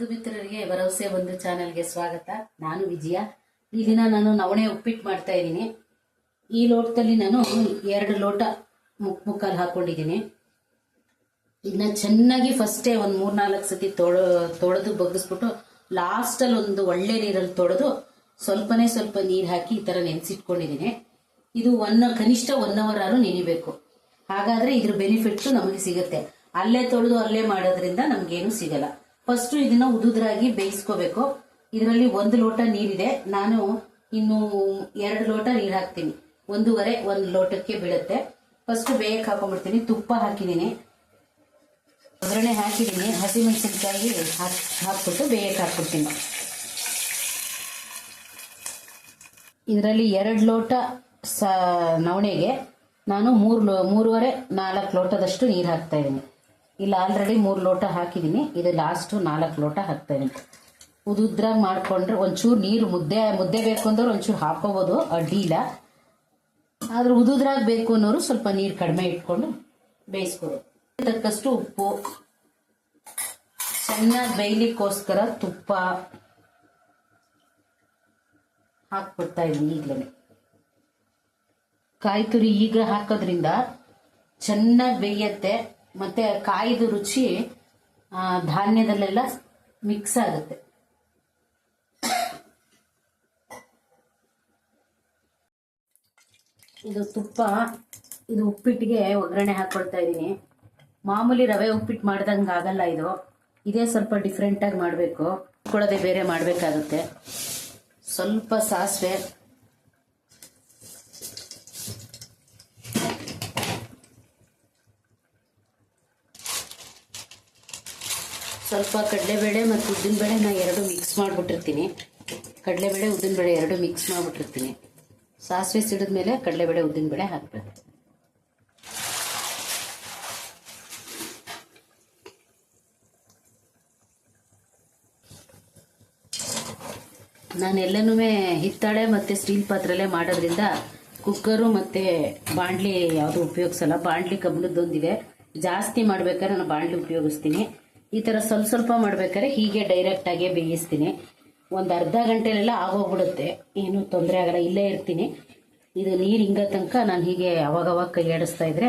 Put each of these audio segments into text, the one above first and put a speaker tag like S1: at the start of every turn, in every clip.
S1: ಬಂಧು ಮಿತ್ರರಿಗೆ ಭರವಸೆ ಬಂಧು ಚಾನೆಲ್ಗೆ ಸ್ವಾಗತ. ನಾನು ವಿಜಯ. ಈ ದಿನ ನಾನು ನವಣೆ ಉಪ್ಪಿಟ್ಟು ಮಾಡ್ತಾ ಇದ್ದೀನಿ. ಈ ಲೋಟದಲ್ಲಿ ನಾನು ಎರಡು ಲೋಟ ಮುಕ್ ಮುಕ್ಕಾಲು ಹಾಕೊಂಡಿದ್ದೀನಿ. ಇದನ್ನ ಚೆನ್ನಾಗಿ ಫಸ್ಟೇ ಒಂದು ಮೂರ್ನಾಲ್ಕು ಸತಿ ತೊಳೆ, ತೊಳೆದು ಬಗ್ಗಿಸ್ಬಿಟ್ಟು ಲಾಸ್ಟಲ್ಲಿ ಒಂದು ಒಳ್ಳೆ ನೀರಲ್ಲಿ ತೊಳೆದು ಸ್ವಲ್ಪನೇ ಸ್ವಲ್ಪ ನೀರು ಹಾಕಿ ಈ ಥರ ನೆನೆಸಿಟ್ಕೊಂಡಿದ್ದೀನಿ. ಇದು ಒನ್, ಕನಿಷ್ಠ ಒನ್ ಅವರ್ ಆದ್ರೂ ನೆನಿಬೇಕು. ಹಾಗಾದ್ರೆ ಇದ್ರ ಬೆನಿಫಿಟ್ಸು ನಮಗೆ ಸಿಗುತ್ತೆ. ಅಲ್ಲೇ ತೊಳೆದು ಅಲ್ಲೇ ಮಾಡೋದ್ರಿಂದ ನಮಗೇನು ಸಿಗಲ್ಲ. ಫಸ್ಟ್ ಇದನ್ನ ಉದುದ್ರಾಗಿ ಬೇಯಿಸ್ಕೋಬೇಕು. ಇದರಲ್ಲಿ ಒಂದು ಲೋಟ ನೀರಿದೆ. ನಾನು ಇನ್ನು ಎರಡು ಲೋಟ ನೀರು ಹಾಕ್ತೀನಿ. ಒಂದೂವರೆ, ಒಂದು ಲೋಟಕ್ಕೆ ಬೀಳುತ್ತೆ. ಫಸ್ಟ್ ಬೇಯಕ್ಕೆ ಹಾಕೊಂಡ್ಬಿಡ್ತೀನಿ. ತುಪ್ಪ ಹಾಕಿದ್ದೀನಿ. ಒಗ್ಗರಣೆ ಹಾಕಿದ್ದೀನಿ. ಹಸಿಮೆಣಸಿನ್ಕಾಯಿ ಹಾಕಿ, ಹಾಕ್ಬಿಟ್ಟು ಬೇಯಕ್ಕೆ ಹಾಕ್ಬಿಡ್ತೀನಿ. ಇದರಲ್ಲಿ ಎರಡು ಲೋಟ ಸ, ನವಣೆಗೆ ನಾನು ಮೂರು ಲೋ, ಮೂರುವರೆ, ನಾಲ್ಕು ಲೋಟದಷ್ಟು ನೀರು ಹಾಕ್ತಾ ಇದ್ದೀನಿ. ಇಲ್ಲಿ ಆಲ್ರೆಡಿ ಮೂರು ಲೋಟ ಹಾಕಿದ್ದೀನಿ ಇದು ಲಾಸ್ಟು ನಾಲ್ಕು ಲೋಟ ಹಾಕ್ತಾ ಇದ್ದೀನಿ ಉದುದ್ರಾಗ ಮಾಡಿಕೊಂಡ್ರೆ ಒಂಚೂರು ನೀರು ಮುದ್ದೆ ಮುದ್ದೆ ಬೇಕು ಅಂದ್ರೆ ಒಂಚೂರು ಹಾಕೋಬೋದು ಅಡ್ಡಿ ಇಲ್ಲ ಆದ್ರೆ ಉದುದ್ರಾಗ ಬೇಕು ಅನ್ನೋರು ಸ್ವಲ್ಪ ನೀರು ಕಡಿಮೆ ಇಟ್ಕೊಂಡು ಬೇಯಿಸ್ಬೋದು. ತಕ್ಕಷ್ಟು ಉಪ್ಪು. ಚೆನ್ನಾಗಿ ಬೇಯಲಿಕ್ಕೋಸ್ಕರ ತುಪ್ಪ ಹಾಕ್ಬಿಡ್ತಾ ಇದ್ದೀನಿ ಈಗಲೇ. ಕಾಯಿ ತುರಿ ಈಗ ಹಾಕೋದ್ರಿಂದ ಚೆನ್ನಾಗಿ ಬೇಯತ್ತೆ. ಮತ್ತೆ ಕಾಯಿದು ರುಚಿ ಧಾನ್ಯದಲ್ಲೆಲ್ಲ ಮಿಕ್ಸ್ ಆಗುತ್ತೆ. ಇದು ತುಪ್ಪ, ಇದು ಉಪ್ಪಿಟ್ಟಿಗೆ ಒಗ್ಗರಣೆ ಹಾಕೊಳ್ತಾ ಇದ್ದೀನಿ. ಮಾಮೂಲಿ ರವೆ ಉಪ್ಪಿಟ್ಟು ಮಾಡ್ದಂಗೆ ಆಗಲ್ಲ ಇದು. ಇದೇ ಸ್ವಲ್ಪ ಡಿಫ್ರೆಂಟಾಗಿ ಮಾಡಬೇಕು. ಕೊಡೋದೇ ಬೇರೆ ಮಾಡಬೇಕಾಗುತ್ತೆ. ಸ್ವಲ್ಪ ಸಾಸಿವೆ ಸ್ವಲ್ಪ ಕಡಲೆಬೇಳೆ ಮತ್ತು ಉದ್ದಿನಬೇಳೆ ನಾನು ಎರಡು ಮಿಕ್ಸ್ ಮಾಡಿಬಿಟ್ಟಿರ್ತೀನಿ. ಕಡಲೆಬೇಳೆ, ಉದ್ದಿನಬೇಳೆ ಎರಡು ಮಿಕ್ಸ್ ಮಾಡಿಬಿಟ್ಟಿರ್ತೀನಿ. ಸಾಸಿವೆ ಸಿಡಿದ್ಮೇಲೆ ಕಡಲೆಬೇಳೆ, ಉದ್ದಿನಬೇಳೆ ಹಾಕಬೇಕು. ನಾನು ಎಲ್ಲನೂ ಹಿತ್ತಾಳೆ ಮತ್ತು ಸ್ಟೀಲ್ ಪಾತ್ರೆಲ್ಲೇ ಮಾಡೋದ್ರಿಂದ ಕುಕ್ಕರು ಮತ್ತು ಬಾಣಲಿ ಯಾವುದು ಉಪಯೋಗಿಸಲ್ಲ. ಬಾಣಲಿ ಕಬ್ಬಿಣದ್ದೊಂದಿದೆ. ಜಾಸ್ತಿ ಮಾಡ್ಬೇಕಾದ್ರೆ ನಾನು ಬಾಣಲಿ ಉಪಯೋಗಿಸ್ತೀನಿ. ಈ ಥರ ಸ್ವಲ್ಪ ಸ್ವಲ್ಪ ಮಾಡ್ಬೇಕಾದ್ರೆ ಹೀಗೆ ಡೈರೆಕ್ಟಾಗೆ ಬೇಯಿಸ್ತೀನಿ. ಒಂದು ಅರ್ಧ ಗಂಟೆಲೆಲ್ಲ ಆಗೋಗ್ಬಿಡುತ್ತೆ. ಏನು ತೊಂದರೆ ಆಗಲ್ಲ, ಇಲ್ಲೇ ಇರ್ತೀನಿ. ಇದು ನೀರು ಹಿಂಗ ತನಕ ನಾನು ಹೀಗೆ ಅವಾಗವಾಗ ಕೈ ಆಡಿಸ್ತಾ ಇದ್ರೆ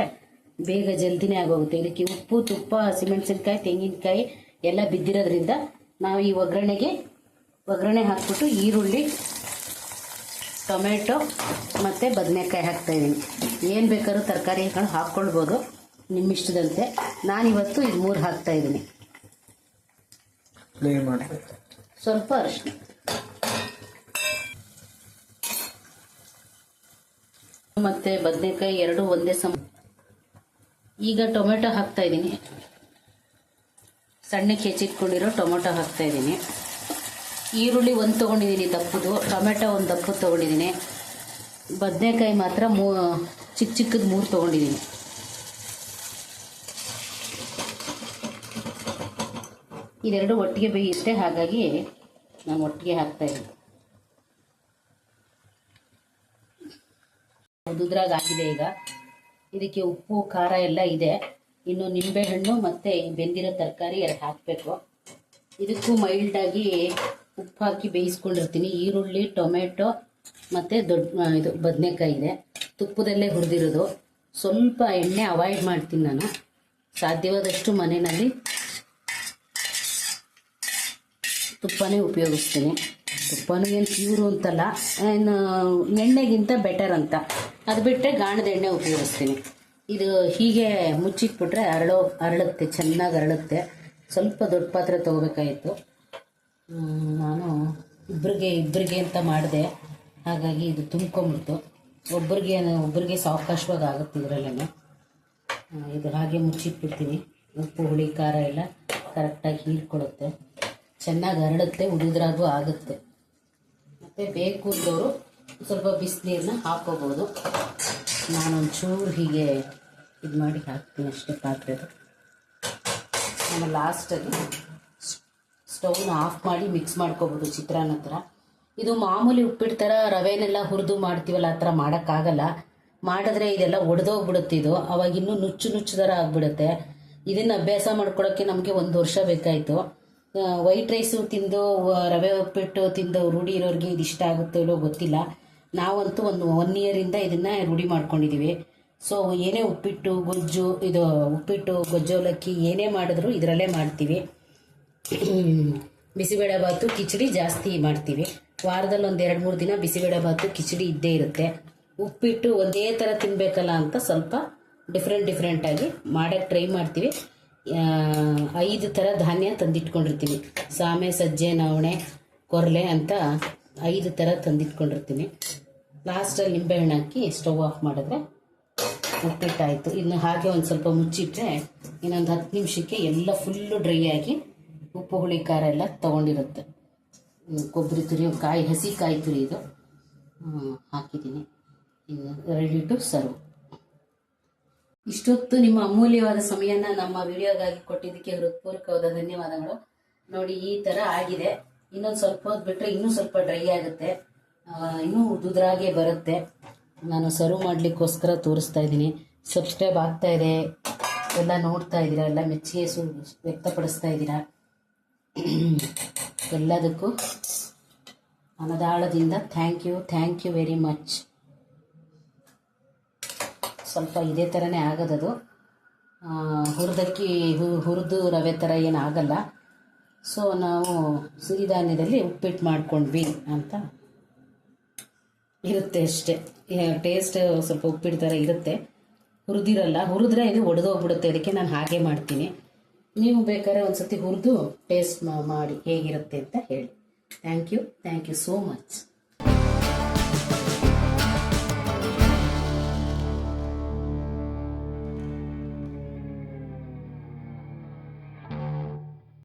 S1: ಬೇಗ ಜಲ್ದಿನೇ ಆಗೋಗುತ್ತೆ. ಇದಕ್ಕೆ ಉಪ್ಪು, ತುಪ್ಪ ಹಸಿಮೆಣಸಿನ್ಕಾಯಿ ತೆಂಗಿನಕಾಯಿ ಎಲ್ಲ ಬಿದ್ದಿರೋದ್ರಿಂದ ನಾವು ಈ ಒಗ್ಗರಣೆಗೆ, ಒಗ್ಗರಣೆ ಹಾಕ್ಬಿಟ್ಟು ಈರುಳ್ಳಿ, ಟೊಮೆಟೊ ಮತ್ತು ಬದನೆಕಾಯಿ ಹಾಕ್ತಾ ಇದ್ದೀನಿ ಏನು ಬೇಕಾದ್ರೂ ತರಕಾರಿಗಳು ಹಾಕ್ಕೊಳ್ಬೋದು. ನಿಮ್ಮಿಷ್ಟದಂತೆ. ನಾನಿವತ್ತು ಇದು ಮೂರು ಹಾಕ್ತಾ ಇದ್ದೀನಿ
S2: ಪ್ಲೇ ಮಾಡಬೇಕು
S1: ಸ್ವಲ್ಪ ಅರಿಶಿನ. ಮತ್ತು ಬದನೆಕಾಯಿ ಎರಡು ಒಂದೇ ಸಮ ಈಗ ಟೊಮೆಟೊ ಹಾಕ್ತಾ ಇದ್ದೀನಿ. ಸಣ್ಣಕ್ಕೆ ಹೆಚ್ಚಿಟ್ಕೊಂಡಿರೋ ಟೊಮೆಟೊ ಹಾಕ್ತಾ ಇದ್ದೀನಿ. ಈರುಳ್ಳಿ ಒಂದು ತೊಗೊಂಡಿದ್ದೀನಿ ದಪ್ಪದು, ಟೊಮೆಟೊ ಒಂದು ದಪ್ಪದು ತೊಗೊಂಡಿದ್ದೀನಿ. ಬದನೆಕಾಯಿ ಮಾತ್ರ ಮೂ ಚಿಕ್ಕ ಚಿಕ್ಕದು ಮೂರು ತೊಗೊಂಡಿದ್ದೀನಿ. ಇದೆರಡು ಒಟ್ಟಿಗೆ ಬೇಯುತ್ತೆ, ಹಾಗಾಗಿ ನಾನು ಒಟ್ಟಿಗೆ ಹಾಕ್ತಾ ಇದ್ದೀನಿ. ಉದುದ್ರಾಗ ಆಗಿದೆ ಈಗ. ಇದಕ್ಕೆ ಉಪ್ಪು, ಖಾರ ಎಲ್ಲ ಇದೆ. ಇನ್ನು ನಿಂಬೆಹಣ್ಣು ಮತ್ತು ಬೆಂದಿರೋ ತರಕಾರಿ ಎರಡು ಹಾಕಬೇಕು. ಇದಕ್ಕೂ ಮೈಲ್ಡಾಗಿ ಉಪ್ಪು ಹಾಕಿ ಬೇಯಿಸ್ಕೊಂಡಿರ್ತೀನಿ. ಈರುಳ್ಳಿ, ಟೊಮೆಟೊ ಮತ್ತು ದೊಡ್ಡ ಇದು ಬದನೆಕಾಯಿ ಇದೆ. ತುಪ್ಪದಲ್ಲೇ ಹುರಿದಿರೋದು. ಸ್ವಲ್ಪ ಎಣ್ಣೆ ಅವಾಯ್ಡ್ ಮಾಡ್ತೀನಿ ನಾನು. ಸಾಧ್ಯವಾದಷ್ಟು ಮನೆಯಲ್ಲಿ ತುಪ್ಪನೇ ಉಪಯೋಗಿಸ್ತೀನಿ. ತುಪ್ಪನೂ ಏನು ಪ್ಯೂರು ಅಂತಲ್ಲ, ಏನು, ಎಣ್ಣೆಗಿಂತ ಬೆಟರ್ ಅಂತ. ಅದು ಬಿಟ್ಟರೆ ಗಾಣದ ಎಣ್ಣೆ ಉಪಯೋಗಿಸ್ತೀನಿ. ಇದು ಹೀಗೆ ಮುಚ್ಚಿಟ್ಬಿಟ್ರೆ ಅರಳೋ ಅರಳುತ್ತೆ ಚೆನ್ನಾಗಿ ಅರಳುತ್ತೆ ಸ್ವಲ್ಪ ದೊಡ್ಡ ಪಾತ್ರೆ ತೊಗೋಬೇಕಾಯಿತು ನಾನು ಇಬ್ಬರಿಗೆ ಇಬ್ಬರಿಗೆ ಅಂತ ಮಾಡಿದೆ. ಹಾಗಾಗಿ ಇದು ತುಂಬ್ಕೊಂಬಿಡ್ತು. ಒಬ್ಬರಿಗೆ ಒಬ್ಬರಿಗೆ ಸಾವಕಾಶವಾಗಿ ಆಗುತ್ತೆ ಇದರಲ್ಲೇ ಇದು ಹಾಗೆ ಮುಚ್ಚಿಟ್ಬಿಡ್ತೀನಿ. ಉಪ್ಪು, ಹುಳಿ, ಖಾರ ಎಲ್ಲ ಕರೆಕ್ಟಾಗಿ ಹೀರ್ಕೊಳ್ಳುತ್ತೆ. ಚೆನ್ನಾಗಿ ಹರಡುತ್ತೆ ಉಳಿದ್ರಾಗೂ ಆಗುತ್ತೆ. ಮತ್ತು ಬೇಕು ಅಂದವರು ಸ್ವಲ್ಪ ಬಿಸಿನೀರನ್ನ ಹಾಕೋಬೋದು. ನಾನೊಂಚೂರು ಹೀಗೆ ಇದು ಮಾಡಿ ಹಾಕ್ತೀನಿ ಅಷ್ಟೇ ಪಾತ್ರೆದು. ನಾನು ಲಾಸ್ಟಲ್ಲಿ ಸ್ಟವ್ನ ಆಫ್ ಮಾಡಿ ಮಿಕ್ಸ್ ಮಾಡ್ಕೋಬೋದು ಚಿತ್ರಾನ್ನ ಥರ ಇದು ಮಾಮೂಲಿ ಉಪ್ಪಿಟ್ಟು ಥರ ರವೆನೆಲ್ಲ ಹುರಿದು ಮಾಡ್ತೀವಲ್ಲ, ಆ ಥರ ಮಾಡೋಕ್ಕಾಗಲ್ಲ. ಮಾಡಿದ್ರೆ ಇದೆಲ್ಲ ಒಡೆದೋಗ್ಬಿಡುತ್ತೆ ಇದು. ಅವಾಗ ಇನ್ನೂ ನುಚ್ಚು ನುಚ್ಚು ಥರ ಆಗಿಬಿಡುತ್ತೆ. ಇದನ್ನು ಅಭ್ಯಾಸ ಮಾಡ್ಕೊಳ್ಳೋಕ್ಕೆ ನಮಗೆ ಒಂದು ವರ್ಷ ಬೇಕಾಯಿತು. ವೈಟ್ ರೈಸು ತಿಂದು ರವೆ ಉಪ್ಪಿಟ್ಟು ತಿಂದು ರೂಢಿ ಇರೋರಿಗೆ ಇದು ಇಷ್ಟ ಆಗುತ್ತೋ ಇಲ್ಲೋ ಗೊತ್ತಿಲ್ಲ. ನಾವಂತೂ ಒಂದು ಒನ್ ಇಯರಿಂದ ಇದನ್ನು ರೂಢಿ ಮಾಡ್ಕೊಂಡಿದ್ದೀವಿ ಸೊ ಏನೇ ಉಪ್ಪಿಟ್ಟು, ಗೊಜ್ಜು, ಇದು ಉಪ್ಪಿಟ್ಟು ಗೊಜ್ಜೋಲಕ್ಕಿ ಏನೇ ಮಾಡಿದ್ರು ಇದರಲ್ಲೇ ಮಾಡ್ತೀವಿ. ಬಿಸಿಬೇಳೆ ಬಾತು ಕಿಚಡಿ ಜಾಸ್ತಿ ಮಾಡ್ತೀವಿ. ವಾರದಲ್ಲಿ ಒಂದು ಎರಡು ಮೂರು ದಿನ ಬಿಸಿಬೇಳೆ ಬಾತು ಕಿಚಡಿ ಇದ್ದೇ ಇರುತ್ತೆ. ಉಪ್ಪಿಟ್ಟು ಒಂದೇ ಥರ ತಿನ್ನಬೇಕಲ್ಲ ಅಂತ ಸ್ವಲ್ಪ ಡಿಫ್ರೆಂಟ್ ಡಿಫ್ರೆಂಟಾಗಿ ಮಾಡೋಕ್ಕೆ ಟ್ರೈ ಮಾಡ್ತೀವಿ. ಐದು ಥರ ಧಾನ್ಯ ತಂದಿಟ್ಕೊಂಡಿರ್ತೀನಿ. ಸಾಮೆ, ಸಜ್ಜೆ, ನವಣೆ, ಕೊರಲೆ ಅಂತ ಐದು ಥರ ತಂದಿಟ್ಕೊಂಡಿರ್ತೀನಿ. ಲಾಸ್ಟಲ್ಲಿ ನಿಂಬೆಹಣ್ಣು ಹಾಕಿ ಸ್ಟವ್ ಆಫ್ ಮಾಡಿದ್ರೆ ಉಪ್ಪಿಟ್ಟಾಯಿತು. ಇನ್ನು ಹಾಗೆ ಒಂದು ಸ್ವಲ್ಪ ಮುಚ್ಚಿಟ್ರೆ ಇನ್ನೊಂದು ಹತ್ತು ನಿಮಿಷಕ್ಕೆ ಎಲ್ಲ ಫುಲ್ಲು ಡ್ರೈ ಆಗಿ ಉಪ್ಪು, ಹುಳಿ, ಖಾರ ಎಲ್ಲ ತೊಗೊಂಡಿರುತ್ತೆ. ಕೊಬ್ಬರಿ ತುರಿ, ಕಾಯಿ, ಹಸಿ ಕಾಯಿ ತುರಿ ಇದು. ಹಾಕಿದ್ದೀನಿ. ಇನ್ನು ರೆಡಿ ಟು ಸರ್ವ್. ಇಷ್ಟೊತ್ತು ನಿಮ್ಮ ಅಮೂಲ್ಯವಾದ ಸಮಯನ ನಮ್ಮ ವಿಡಿಯೋಗಾಗಿ ಕೊಟ್ಟಿದ್ದಕ್ಕೆ ಹೃತ್ಪೂರ್ವಕವಾದ ಧನ್ಯವಾದಗಳು. ನೋಡಿ, ಈ ಥರ ಆಗಿದೆ. ಇನ್ನೊಂದು ಸ್ವಲ್ಪ ಹೊತ್ತು ಬಿಟ್ಟರೆ ಇನ್ನೂ ಸ್ವಲ್ಪ ಡ್ರೈ ಆಗುತ್ತೆ. ಇನ್ನೂ ಉದುದ್ರಾಗೆ ಬರುತ್ತೆ. ನಾನು ಸರ್ವ್ ಮಾಡಲಿಕ್ಕೋಸ್ಕರ ತೋರಿಸ್ತಾ ಇದ್ದೀನಿ. ಸಬ್ಸ್ಕ್ರೈಬ್ ಆಗ್ತಾ ಇದೆ. ಎಲ್ಲ ನೋಡ್ತಾ ಇದ್ದೀರಾ? ಎಲ್ಲ ಮೆಚ್ಚುಗೆ ಸು, ವ್ಯಕ್ತಪಡಿಸ್ತಾ ಇದ್ದೀರಾ? ಎಲ್ಲದಕ್ಕೂ ಅನದಾಳದಿಂದ thank you thank you very much ಸ್ವಲ್ಪ ಇದೇ ಥರನೇ ಆಗೋದದು. ಹುರಿದಕ್ಕಿ ಹುರಿದು ರವೆ ಥರ ಏನು ಆಗಲ್ಲ. ಸೊ ನಾವು ಸಿರಿಧಾನ್ಯದಲ್ಲಿ ಉಪ್ಪಿಟ್ಟು ಮಾಡ್ಕೊಂಡ್ವಿ ಅಂತ ಇರುತ್ತೆ ಅಷ್ಟೇ. ಟೇಸ್ಟ್ ಸ್ವಲ್ಪ ಉಪ್ಪಿಟ್ಟು ಥರ ಇರುತ್ತೆ. ಹುರಿದಿರಲ್ಲ. ಹುರಿದ್ರೆ ಇದು ಒಡೆದೋಗ್ಬಿಡುತ್ತೆ. ಅದಕ್ಕೆ ನಾನು ಹಾಗೆ ಮಾಡ್ತೀನಿ. ನೀವು ಬೇಕಾದ್ರೆ ಒಂದು ಸತಿ ಹುರಿದು ಟೇಸ್ಟ್ ಮಾಡಿ ಹೇಗಿರುತ್ತೆ ಅಂತ ಹೇಳಿ. Thank you thank you so much